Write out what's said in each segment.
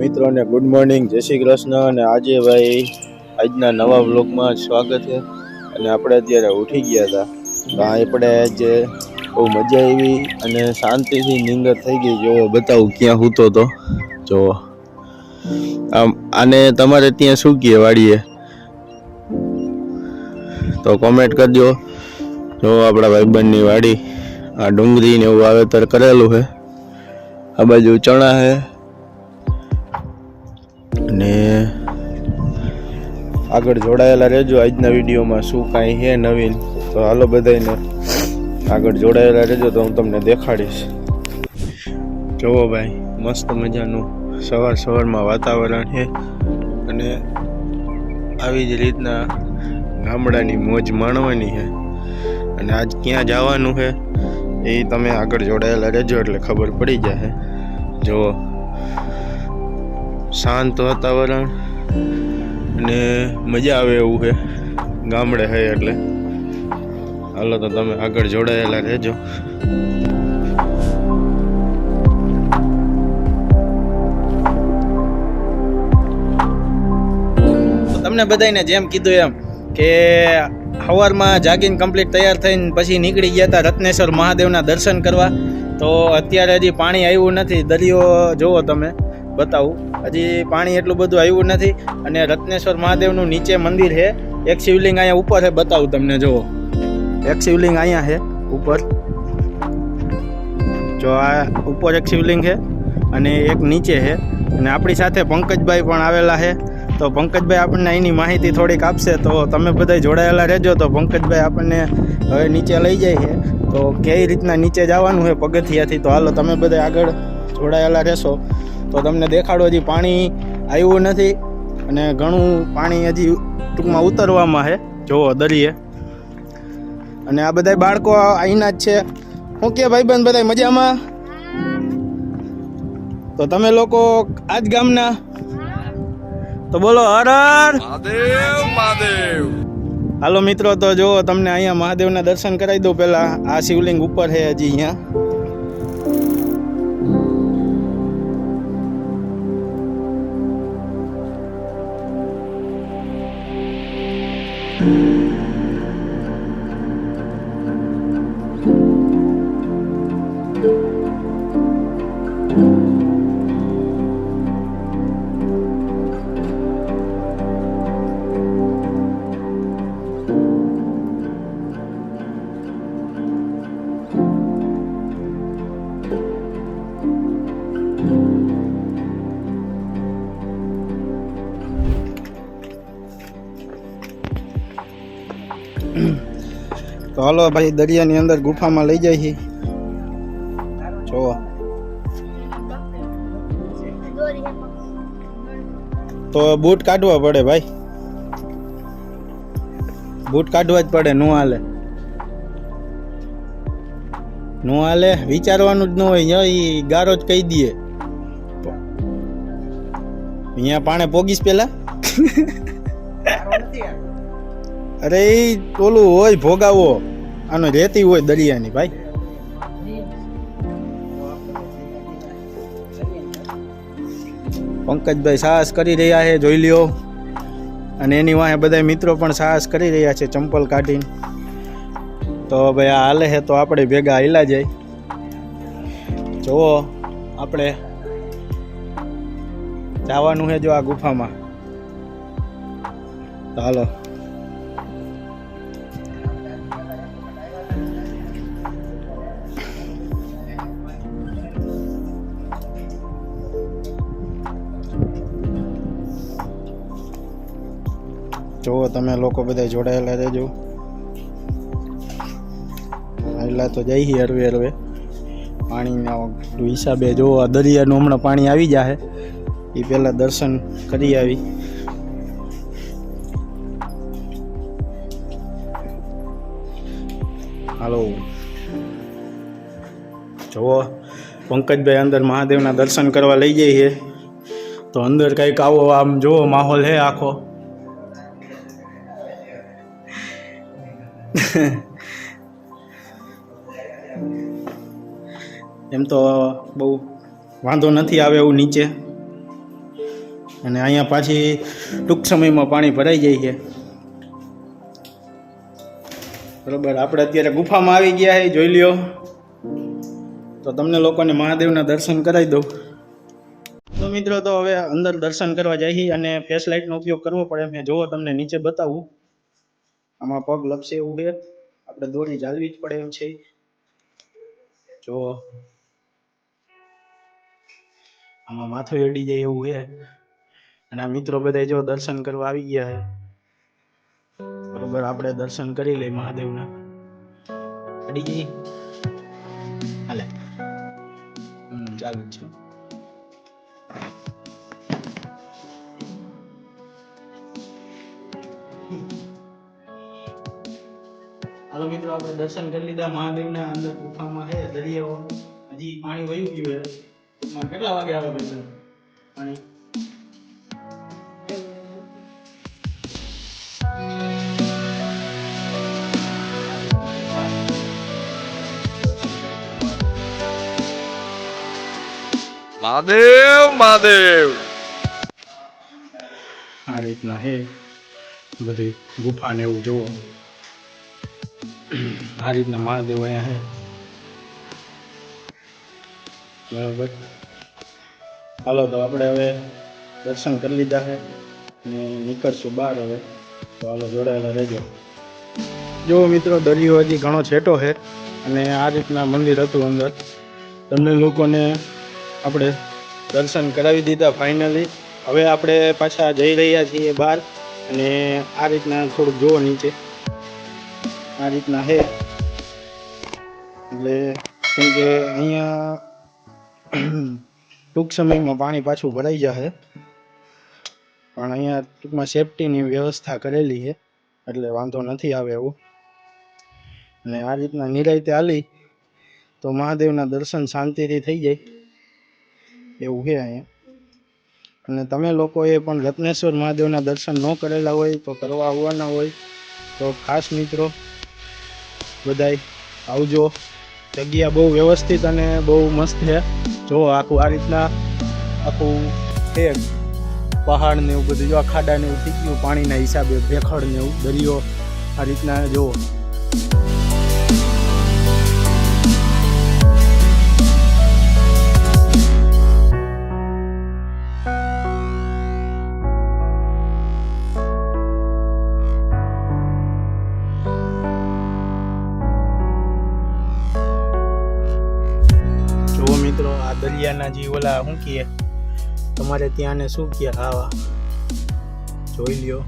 મિત્રોને good morning જય શ્રી કૃષ્ણ અને આજે ભાઈ આજના નવા વ્લોગમાં સ્વાગત છે. અને આપણે અત્યારે ઉઠી ગયા હતા. તો આપણે આજે બહુ મજા આવી અને શાંતિથી નિંદર થઈ ગઈ. જોવો બતાવું ક્યાં સૂતો તો જોવો આમ, આને તમારે ત્યાં શું કહે વાડીએ? તો કોમેન્ટ કરજો જો આપણા ભાઈબંધની વાડી, આ ડુંગળી ને એવું વાવેતર કરેલું છે. આ બાજુ ચણા છે. અને આગળ જોડાયેલા રહેજો. આજના વિડીયોમાં શું કાંઈ છે નવીન, તો હાલો બધાને આગળ જોડાયેલા રહેજો તો હું તમને દેખાડીશ. જુઓ ભાઈ, મસ્ત મજાનું સવાર સવારમાં વાતાવરણ છે અને આવી જ રીતના ગામડાની મોજ માણવાની છે. અને આજ ક્યાં જવાનું છે એ તમે આગળ જોડાયેલા રહેજો એટલે ખબર પડી જશે જુઓ. શાંત વાતાવરણ અને મજા આવે એવું છે. ગામડે છે એટલે. હાલો તો તમે આગળ જોડાયેલા રહેજો. તમને બધાને જેમ કીધું એમ કે સવારમાં જાગીને કમ્પ્લીટ તૈયાર થઈને પછી નીકળી ગયા હતા રત્નેશ્વર મહાદેવના દર્શન કરવા. તો અત્યારે હજી પાણી આવ્યું નથી. દરિયો જુઓ તમે. બતાવું. હજી પાણી એટલું બધું આવ્યું નથી અને રત્નેશ્વર મહાદેવનું નીચે મંદિર છે. એક શિવલિંગ અહીંયા ઉપર છે, બતાવું તમને, જુઓ. એક શિવલિંગ અહીંયા છે, ઉપર. જો આ ઉપર એક શિવલિંગ છે અને એક નીચે છે. અને આપણી સાથે પંકજભાઈ પણ આવેલા છે. તો પંકજભાઈ આપણને એની માહિતી થોડીક આપશે. તો તમે બધા જોડાયેલા રહેજો. તો પંકજભાઈ આપણને હવે નીચે લઈ જાય છે. તો કઈ રીતના નીચે જવાનું છે પગથિયાથી? તો હાલો, તમે બધા આગળ જોડાયેલા રહેશો તો તમને દેખાડો હજી પાણી આવ્યું નથી અને ઘણું પાણી હજી ટૂંકમાં ઉતરવામાં છે. જુઓ દરિયે. અને આ બધા બાળકો અહીંના જ છે. હું કે ભાઈબંધ બધા મજામાં? તો તમે લોકો આજ ગામના? તો બોલો હર હર. મહાદેવ હાલો મિત્રો તો જો તમને અહીંયા મહાદેવના દર્શન કરાવી દઉં પહેલા. આ શિવલિંગ ઉપર છે હજી અહીંયા. હાલો ભાઈ દરિયાની અંદર ગુફામાં લઈ જાય છે જોવો. તો બૂટ કાઢવા પડે ભાઈ. બૂટ કાઢવા જ પડે નો હાલે. નું હાલે વિચારવાનું જ ન હોય એ ગારો જ કહી દઈએ. અહીંયા પાણે પોગીશ પેલા? અરે ઓલું હોય ભોગાવો. આનો રેતી હોય દરિયાની ભાઈ. પંકજભાઈ સાહસ કરી રહ્યા છે, જોઈ લ્યો. અને એની વાહે બધા મિત્રો પણ સાહસ કરી રહ્યા છે ચંપલ કાઢીને. તો ભાઈ આ હાલે છે, તો આપણે ભેગા હાલ્યા જાય. જુઓ, આપણે જવાનું છે જો આ ગુફામાં. તો જુઓ તમે લોકો બધા જોડાયેલા રહેજો. એટલા તો જઈ હરવે હરવે પાણીના હિસાબે જોવા દરિયાનું હમણાં પાણી આવી જાય એ પહેલાં દર્શન કરી આવી. હાલો. જુઓ, પંકજભાઈ અંદર મહાદેવના દર્શન કરવા લઈ જઈએ તો અંદર કંઈક આવો આમ જુઓ માહોલ હે આખો. એમ તો બહુ વાંધો નથી આવે એવું નીચે. અને અહીંયા પાછી ટૂંક સમયમાં પાણી ભરાઈ જાય છે. બરોબર, આપણે અત્યારે ગુફામાં આવી ગયા છે જોઈ લ્યો. તો તમને લોકોને મહાદેવના દર્શન કરાવી દઉં. તો મિત્રો, તો હવે અંદર દર્શન કરવા જઈએ અને ફ્લેશ લાઇટનો ઉપયોગ કરવો પડે. મેં જોવો તમને નીચે બતાવું. આમાં પગ લપસે એવું છે. આપણે દોરી જાળવી જ પડે એમ છે. જો. આમાં માથું અડી જાય એવું છે. અને આ મિત્રો બધા જો દર્શન કરવા આવી ગયા છે. બરોબર, આપણે દર્શન કરી લઈએ મહાદેવના. અડી ગઈ હાલે ચાલુ છે. મિત્રો આપણે દર્શન કરી લીધા મહાદેવના અંદર ગુફામાં છે દરિયાઓ હજી પાણી વયું ગયું છે. કેટલા વાગે આવે ભાઈ પાણી? મહાદેવ મહાદેવ. આ રીતના છે. બધી ગુફા ને એવું જુઓ આ રીતના મહાદેવ અહીંયા છે બરાબર. હાલો, તો આપણે હવે દર્શન કરી લીધા છે અને નીકળશું બહાર હવે. તો હાલો, જોડાયેલા રહેજો. જો મિત્રો દરિયો હજી ઘણો છેટો છે અને આ રીતના મંદિર હતું અંદર. તમને લોકોને આપણે દર્શન કરાવી દીધા ફાઇનલી. હવે આપણે પાછા જઈ રહ્યા છીએ બહાર અને આ રીતના થોડુંક જુઓ નીચે. આ રીતના છે. એટલે કેમ કે અહીંયા ટૂંક સમયમાં પાણી પાછું ભરાઈ જશે. પણ અહીંયા ટૂંકમાં સેફટીની વ્યવસ્થા કરેલી છે. એટલે વાંધો નથી આવે એવું. અને આ રીતના નિરાયતે હાલી તો મહાદેવના દર્શન શાંતિથી થઈ જાય. એવું છે અહીંયા. અને તમે લોકોએ પણ રત્નેશ્વર મહાદેવના દર્શન ન કરેલા હોય, તો કરવા આવવાના હોય, તો ખાસ મિત્રો બધાય આવજો. જગ્યા બહુ વ્યવસ્થિત અને બહુ મસ્ત છે. જો આખું આ રીતના આખું છે. પહાડ ને એવું બધું જો આ ખાડા ને એવું થઈ ગયું, પાણીના હિસાબે ભેખડ ને એવું દરિયો આ રીતના જુઓ ઓલા શું કહે તમારે ત્યાંને શું કહે આવા જોઈ લ્યો.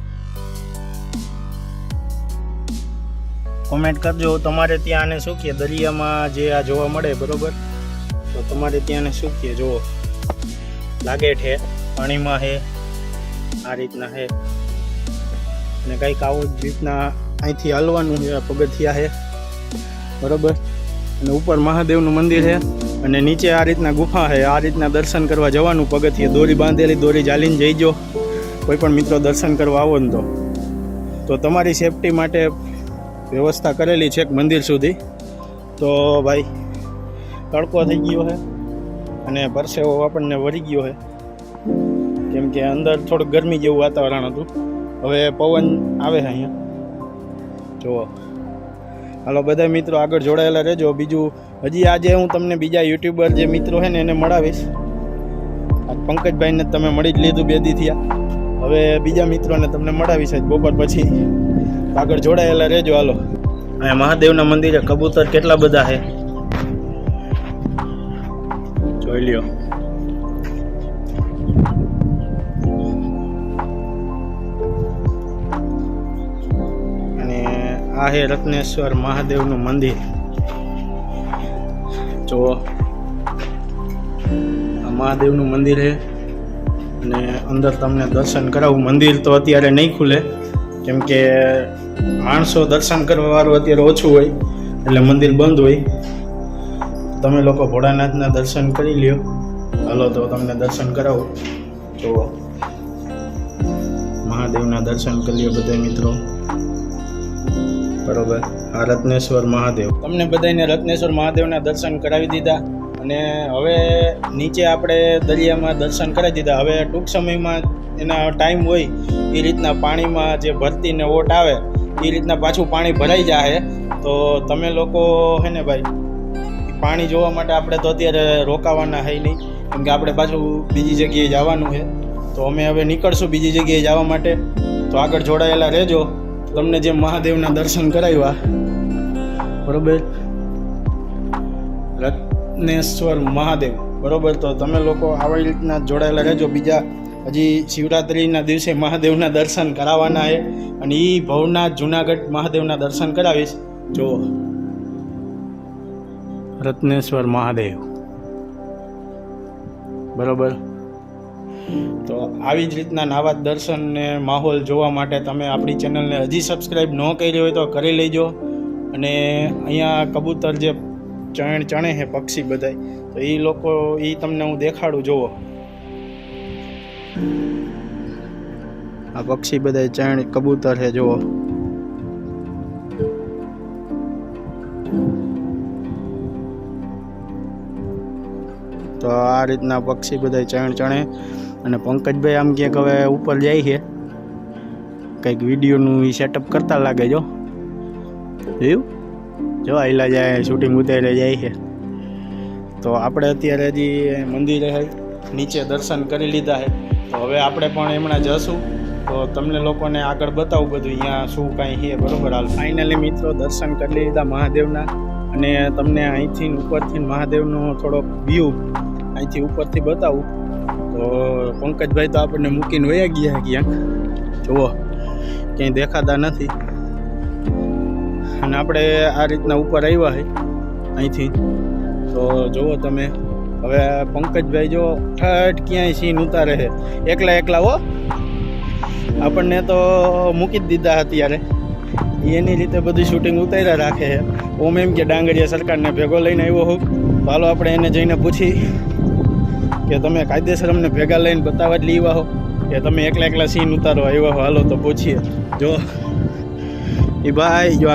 કોમેન્ટ કરજો, તમારે ત્યાંને શું કહે દરિયામાં જે આ જોવા મળે, બરોબર? તો તમારે ત્યાંને શું કહે જુઓ. લાગે છે, પાણીમાં છે, આ રીતના છે. અને કંઈક આવું જ રીતના અહીંથી હલવાનું છે પગથિયા છે. બરોબર? અને ઉપર મહાદેવનું મંદિર છે. અને નીચે આ રીતના ગુફા છે આ રીતના દર્શન કરવા જવાનું પગથિયે. દોરી બાંધેલી, દોરી ચાલીને જઈજો કોઈ પણ મિત્રો દર્શન કરવા આવો ને તો. તો તમારી સેફટી માટે વ્યવસ્થા કરેલી છે મંદિર સુધી. તો ભાઈ, તડકો થઈ ગયો છે અને પરસેવો આપણને વળી ગયો છે કેમ કે અંદર થોડુંક ગરમી જેવું વાતાવરણ હતું. હવે પવન આવે છે અહીંયા. જુઓ. હાલો બધા મિત્રો આગળ જોડાયેલા રહેજો. બીજું, હજી આજે હું તમને બીજા યુટ્યુબર જે મિત્રો છે ને, એને મળાવીશ. પંકજભાઈને તમે મળી જ લીધું, બે દી થયા. હવે બીજા મિત્રોને તમને મળાવીશ જ બપોર પછી. આગળ જોડાયેલા રહેજો, હાલો. અહીંયા મહાદેવના મંદિરે કબૂતર કેટલા બધા છે? જોઈ લ્યો. આ છે રત્નેશ્વર મહાદેવનું મંદિર. જો, આ મહાદેવનું મંદિર છે અને અંદર તમને દર્શન કરાવું. મંદિર તો અત્યારે નહીં ખુલે, કેમ કે માણસો દર્શન કરવા વાળું અત્યારે ઓછું હોય, એટલે મંદિર બંધ હોય. તમે લોકો ભોળાનાથના દર્શન કરી લ્યો. હાલો તો તમને દર્શન કરાવું. જુઓ. મહાદેવના દર્શન કરી લ્યો બધા મિત્રો. બરોબર. આ રત્નેશ્વર મહાદેવ. તમને બધાને રત્નેશ્વર મહાદેવના દર્શન કરાવી દીધા અને હવે નીચે આપણે દરિયામાં દર્શન કરાવી દીધા. હવે ટૂંક સમયમાં એના ટાઈમ હોય, એ રીતના પાણીમાં જે ભરતીને ઓટ આવે, એ રીતના પાછું પાણી ભરાઈ જાય તો તમે લોકો હે ને ભાઈ, પાણી જોવા માટે આપણે તો અત્યારે રોકાવાના હૈ નહીં, કેમ કે આપણે પાછું બીજી જગ્યાએ જવાનું છે. તો અમે હવે નીકળશું બીજી જગ્યાએ જવા માટે. તો આગળ જોડાયેલા રહેજો. તમને જે મહાદેવના દર્શન કરાવ્યા, બરોબર? રત્નેશ્વર મહાદેવ, બરોબર? તો તમે લોકો આવી રીતના જોડાયેલા રહેજો. બીજા હજી શિવરાત્રિના દિવસે મહાદેવના દર્શન કરાવવાના છે અને એ ભવનાથ જુનાગઢ મહાદેવના દર્શન કરાવીશ. જુઓ. રત્નેશ્વર મહાદેવ. બરોબર? તો આવી જ રીતના નાવા દર્શનને માહોલ જોવા માટે તમે આપણી ચેનલને હજી સબસ્ક્રાઈબ ન કરી હોય તો કરી લેજો. અને અહીંયા કબૂતર જે ચણ ચણે છે પક્ષી બધાય, તો એ લોકો એ તમને હું દેખાડું, જુઓ. આ પક્ષી બધા ચણ, કબૂતર છે, જુઓ. તો આ રીતના પક્ષી બધા ચણ ચણે. અને પંકજભાઈ આમ ક્યાંક હવે ઉપર જાય છે. કંઈક વિડીયોનું એ સેટઅપ કરતા લાગે જો. જોયું જો આયલા જાય શૂટિંગ ઉતારે જાય છે. તો આપણે અત્યારે હજી મંદિરે નીચે દર્શન કરી લીધા છે તો હવે આપણે પણ હમણાં જશું. તો તમને લોકોને આગળ બતાવું બધું અહીંયા શું કાંઈ છે, બરોબર? હાલ ફાઇનલી મિત્રો દર્શન કરી લીધા મહાદેવના. અને તમને અહીંથી ઉપરથી મહાદેવનો થોડોક વ્યૂ અહીંથી ઉપરથી બતાવું. તો પંકજભાઈ તો આપણને મૂકીને વયા ગયા ક્યાંક. જુઓ, ક્યાંય દેખાતા નથી. અને આપણે આ રીતના ઉપર આવ્યા છે અહીંથી. તો જુઓ તમે, હવે પંકજભાઈ જો ઠઠ ક્યાંય સીન ઉતારે છે એકલા એકલા હો. આપણને તો મૂકી જ દીધા અત્યારે એની રીતે બધી શૂટિંગ ઉતાર્યા રાખે છે ઓમ એમ કે ડાંગરિયા સરકારને ભેગો લઈને આવ્યો હોઉં હાલો આપણે એને જઈને પૂછી. કે તમે કાયદેસર અમને ભેગા લઈને બતાવવા જ લેવા હો. કે તમે એકલા એકલા સીન ઉતારો આવ્યા હો, હાલો તો પૂછીએ. જો. એ ભાઈ જો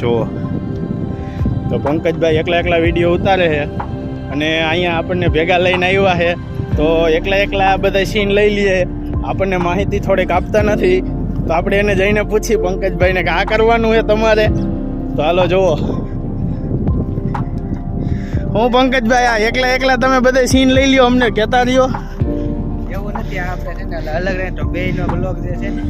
જુઓ તો પંકજભાઈ એકલા એકલા વીડિયો ઉતારે છે અને અહીંયા આપણને ભેગા લઈને આવ્યા છે. તો એકલા એકલા આ બધા સીન લઈ લઈએ આપણને માહિતી થોડીક આપતા નથી. તો આપણે એને જઈને પૂછી પંકજભાઈને કે આ કરવાનું છે તમારે? તો હાલો જુઓ. હું પંકજભાઈ આ એકલા એકલા તમે બધા સીન લઈ લ્યો અમને કહેતા રહ્યો. એવું નથી આ આપણે છે અલગ રહે તો બે નો બ્લોગ જે છે ને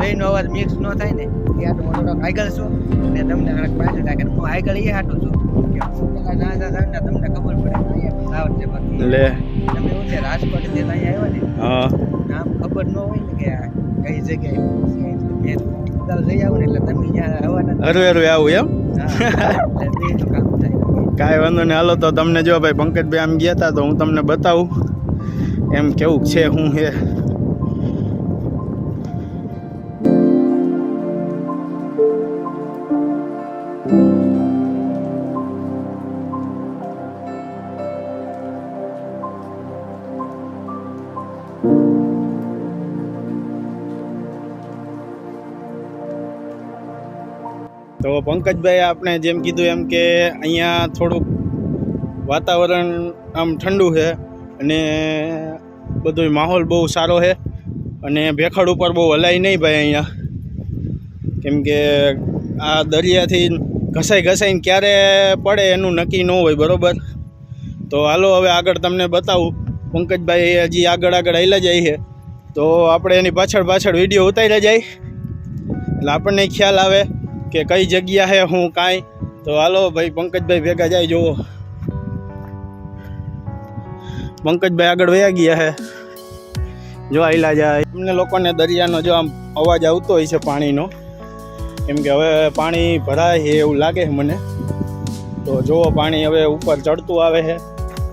બે નો અવાજ મિક્સ નો થાય ને ત્યાં મોટો થોડોક આગળ છું ને તમને થોડાક પાછળ રાખે હું આગળ એ હાટું છું. કે હું પેલા ના ના થાય ને તમને ખબર પડે કે આવત છે બાકી. લે. તમે હું છે રાજકોટથી અહીંયા આવ્યા ને હા. નામ ખબર ન હોય ને કે કઈ જગ્યાએ જઈ આવું ને એટલે તમે અહીંયા આવવાના. અરે અરે આવું એમ? હા, એટલે કામ થાય. કાંઈ વાંધો નહીં. હાલો તો તમને જો ભાઈ પંકજભાઈ આમ ગયા હતા તો હું તમને બતાવું. એમ કેવું છે હું હે પંકજભાઈ આપણે જેમ કીધું એમ કે અહીંયા થોડુંક વાતાવરણ આમ ઠંડુ છે અને બધો માહોલ બહુ સારો છે અને ભેખડ ઉપર બહુ હલાય નહીં ભાઈ અહીંયા. કેમ કે આ દરિયાથી ઘસાઈ ઘસાઈને ક્યારે પડે એનું નક્કી ન હોય, બરોબર? તો હાલો હવે આગળ તમને બતાવું. પંકજભાઈ હજી આગળ આગળ હાલ્યા જાય છે. તો આપણે એની પાછળ પાછળ વીડિયો ઉતાર્યા જાય. એટલે આપણને ખ્યાલ આવે. કે કઈ જગ્યા હે, હું કાંઈ? તો હાલો ભાઈ, પંકજભાઈ ભેગા જાય, જુઓ. પંકજભાઈ આગળ વયા ગયા હે. જો આયલા જાય. એમને લોકોને દરિયાનો જો આમ અવાજ આવતો હોય છે પાણીનો. કેમ કે હવે પાણી ભરાય છે એવું લાગે છે મને. તો જુઓ, પાણી હવે ઉપર ચડતું આવે છે.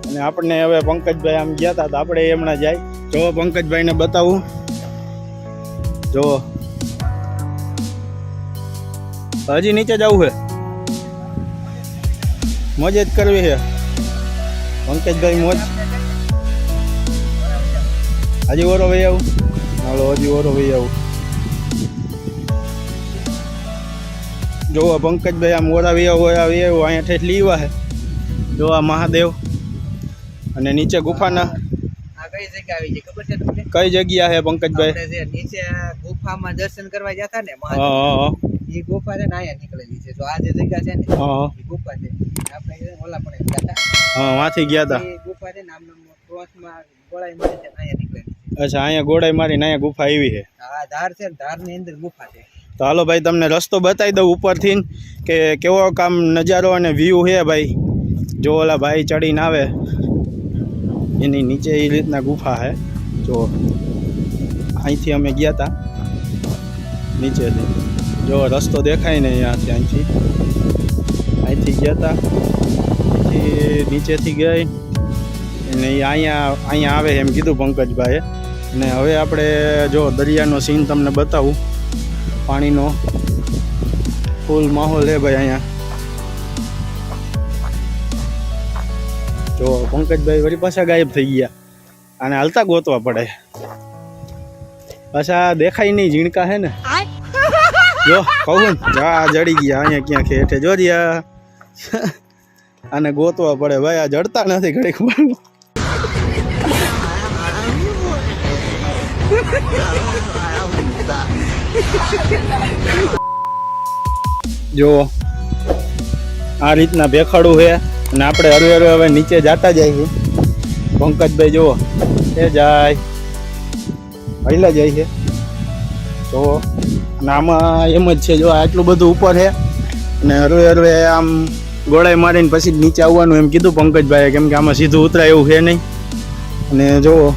અને આપણને હવે પંકજભાઈ આમ ગયા હતા તો આપણે એમણે જાય. જુઓ, પંકજભાઈને બતાવું. જુઓ. હજી નીચે જવું છે. મોજ જ કરવી છે. પંકજભાઈ મોજ. હજી ઓરો ભાઈ આવું. હાલો હજી ઓરો ભાઈ આવું. જોવો પંકજભાઈ આમ ઓરા વી આવું ઓરા વી આવું અહીંયા ઠેઠ લીવા છે. જોવા મહાદેવ. અને નીચે ગુફાના. આ કઈ જગ્યા આવી છે? ખબર છે કઈ જગ્યા છે પંકજભાઈ? નીચે ગુફામાં દર્શન કરવા જતા ને હા. એ ગુફા છે ને અહીંયા નીકળેલી છે. તો આ જે જગ્યા છે ને હા એ ગુફા છે. આપણે ઓલા પણ ગયા હતા. હા વાંથી ગયા હતા. એ ગુફા છે ને આમ ક્રોસમાં ગોળાઈ મારી છે અહીંયા નીકળેલી અચ્છા અહીંયા ગોળાઈ મારીને અહીંયા ગુફા આવી છે. આ ધાર છે ને ધારની અંદર ગુફા છે. તો હાલો ભાઈ તમને રસ્તો બતાવી દઉં ઉપરથી કે કેવો કામ નજારો અને વ્યૂ છે ભાઈ. જો ઓલા ભાઈ ચડીને આવે. એની નીચે એ રીતના ગુફા છે. જો અહીંથી અમે ગયા હતા નીચેથી. જો રસ્તો દેખાય ને અહીંયાથી, અહીંથી. અહીંથી ગયા હતા અહીંથી નીચેથી ગઈ. અને એ અહીંયા અહીંયા આવે એમ કીધું પંકજભાઈએ. અને હવે આપણે જો દરિયાનો સીન તમને બતાવું. પાણીનો ફૂલ માહોલ છે ભાઈ અહીંયા. જો પંકજભાઈ વળી પાછા ગાયબ થઈ ગયા. અને હાલતા ગોતવા પડે. પાછા દેખાય નહીં ઝીણકા હે ને. જો, કહું જા, જડી ગયા, અહીંયા ક્યાં ખેઠે જો રહ્યા. આને ગોતવા પડે, ભાઈ, આ જડતા નથી ઘડીક જો, આ રીતના ભેખાડું છે, અને આપણે હરવે હરવે હવે નીચે જાતા છે પંકજભાઈ, જુઓ, એ જાય. હૈલા જાય છે. જો અને આમાં એમ જ છે, જો આટલું બધું ઉપર છે અને હરવે હરવે આમ ગોળાઈ મારીને પછી નીચે આવવાનું એમ કીધું પંકજભાઈએ, કેમ કે આમાં સીધું ઉતરાય એવું છે નહીં. અને જુઓ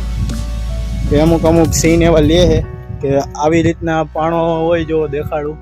કે અમુક અમુક સીન એવા લે છે કે આવી રીતના પાણો હોય જો દેખાડું.